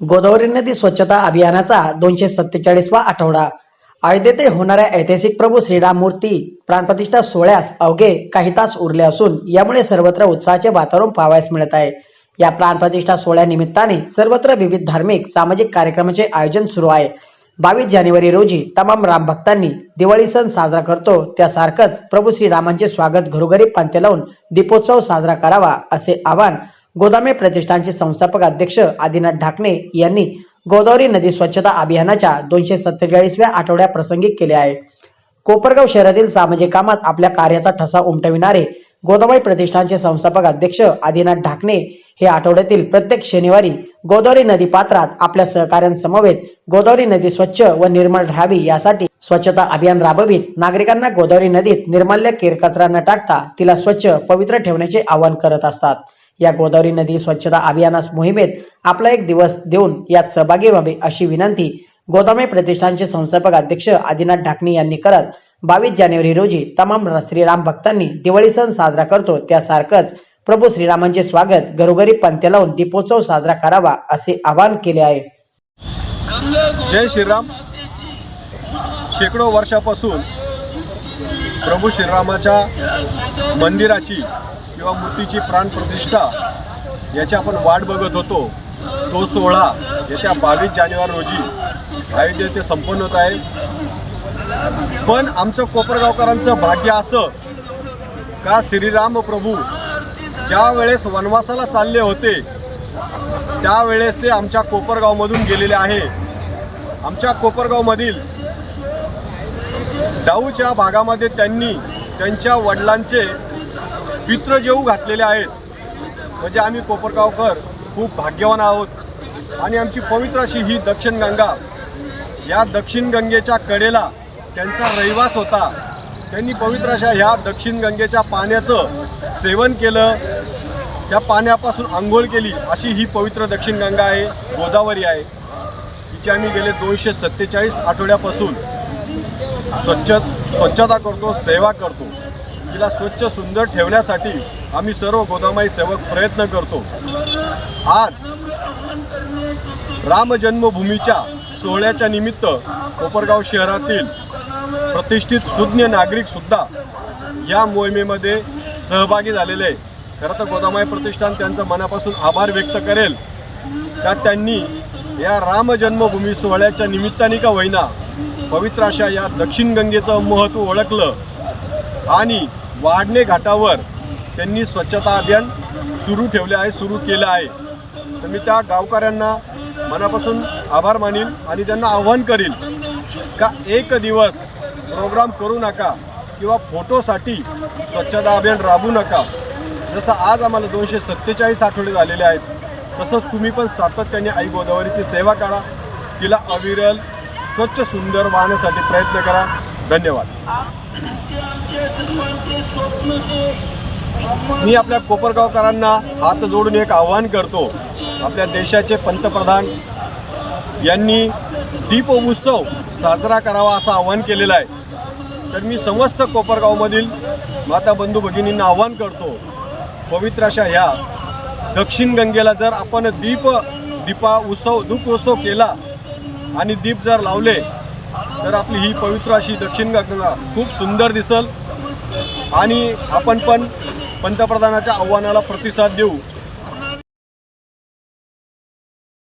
गोदावरी नदी स्वच्छता अभियानाचा दोनशे सत्तेचाळीसवा आठवडा. अयोध्येत होणाऱ्या ऐतिहासिक प्रभू श्रीराम मूर्ती प्राणप्रतिष्ठा सोहळ्यास अवघे काही तास उरले असून यामुळे सर्वत्र उत्साहाचे वातावरण पाहावयास मिळत आहे. या प्राणप्रतिष्ठा सोहळ्यानिमित्ताने सर्वत्र विविध धार्मिक सामाजिक कार्यक्रमाचे आयोजन सुरू आहे. बावीस जानेवारी रोजी तमाम राम भक्तांनी दिवाळी सण साजरा करतो. त्यासारखंच प्रभू श्रीरामांचे स्वागत घरोघरी पांते लावून दीपोत्सव साजरा करावा असे आवाहन गोदामे प्रतिष्ठानचे संस्थापक अध्यक्ष आदिनाथ ढाकणे यांनी गोदावरी नदी स्वच्छता अभियानाच्या दोनशे सत्तेचाळीसव्या आठवड्याप्रसंगी केले आहे कोपरगाव शहरातील सामाजिक कामात आपल्या कार्याचा ठसा उमटविणारे गोदावरी प्रतिष्ठानचे संस्थापक अध्यक्ष आदिनाथ ढाकणे हे आठवड्यातील प्रत्येक शनिवारी गोदावरी नदी पात्रात आपल्या सहकाऱ्यांसमवेत गोदावरी नदी स्वच्छ व निर्मळ राहावी यासाठी स्वच्छता अभियान राबवित नागरिकांना गोदावरी नदीत निर्माल्य केरकचरा न टाकता तिला स्वच्छ पवित्र ठेवण्याचे आवाहन करत असतात. या गोदावरी नदी स्वच्छता अभियानास मोहिमेत आपला एक दिवस देऊन यात सहभागी व्हावे अशी विनंती गोदामे प्रतिष्ठानचे संस्थापक अध्यक्ष आदिनाथ ढाकणे यांनी करत बावीस जानेवारी रोजी तमाम श्रीराम भक्तांनी दिवाळी सण साजरा करतो त्यासारखंच प्रभू श्रीरामांचे स्वागत घरोघरी पंत्या लावून दीपोत्सव साजरा करावा असे आवाहन केले आहे. जय श्रीराम. शेकडो वर्षापासून प्रभू श्रीरामाच्या मंदिराची किंवा मूर्तीची प्राणप्रतिष्ठा याची आपण वाट बघत होतो तो सोहळा येत्या बावीस जानेवारी रोजी अयोध्ये ते संपन्न होत आहे. पण आमचं कोपरगावकरांचं भाग्य असं का श्रीराम प्रभू ज्या वेळेस वनवासाला चालले होते त्यावेळेस ते आमच्या कोपरगावमधून गेलेले आहे. आमच्या कोपरगावमधील डाऊच्या भागामध्ये त्यांनी त्यांच्या वडिलांचे पित्र जेऊ घातलेले आहेत. म्हणजे आम्ही कोपरगावकर खूप भाग्यवान आहोत. आणि आमची पवित्र अशी ही दक्षिण गंगा या दक्षिण गंगेच्या कडेला त्यांचा रहिवास होता. त्यांनी पवित्र अशा ह्या दक्षिण गंगेच्या पाण्याचं सेवन केलं. त्या पाण्यापासून आंघोळ केली. अशी ही पवित्र दक्षिण गंगा आहे गोदावरी आहे. हिची आम्ही गेले दोनशे सत्तेचाळीस आठवड्यापासून स्वच्छ स्वच्छता करतो सेवा करतो. तिला स्वच्छ सुंदर ठेवण्यासाठी आम्ही सर्व गोदामाई सेवक प्रयत्न करतो. आज राम जन्मभूमीच्या सोहळ्याच्या निमित्त कोपरगाव शहरातील प्रतिष्ठित सुज्ञ नागरिकसुद्धा या मोहिमेमध्ये सहभागी झालेले आहे खरं तर गोदामाई प्रतिष्ठान त्यांचं मनापासून आभार व्यक्त करेल. का त्यांनी या राम जन्मभूमी सोहळ्याच्या निमित्ताने का होईना पवित्र अशा या दक्षिण गंगेचं महत्त्व ओळखलं आणि वाढणे घाटावर त्यांनी स्वच्छता अभियान सुरू ठेवले आहे सुरू केलं आहे. तर मी त्या गावकऱ्यांना मनापासून आभार मानील आणि त्यांना आव्हान करील का एक दिवस प्रोग्राम करू नका किंवा फोटोसाठी स्वच्छता अभियान राबू नका. जसं आज आम्हाला दोनशे सत्तेचाळीस आठवडे झालेले आहेत तसंच तुम्ही पण सातत्याने आई गोदावरीची सेवा करा तिला अविरल स्वच्छ सुंदर वाहण्यासाठी प्रयत्न करा. धन्यवाद. मी आपल्या कोपरगावकरांना हात जोडून एक आव्हान करतो. आपल्या देशाचे पंतप्रधान यांनी दीप उत्सव साजरा करावा असं आव्हान केलेलं आहे. तर मी समस्त कोपरगावमधील माता बंधू भगिनींना आव्हान करतो. पवित्र अशा ह्या दक्षिण गंगेला जर आपण दीप दीपा उत्सव दीप उत्सव केला आणि दीप जर लावले तर आपली ही पवित्र अशी दक्षिण गंगा खूप सुंदर दिसल. आणि आपण पण पंतप्रधानाच्या आव्हानाला प्रतिसाद देऊ.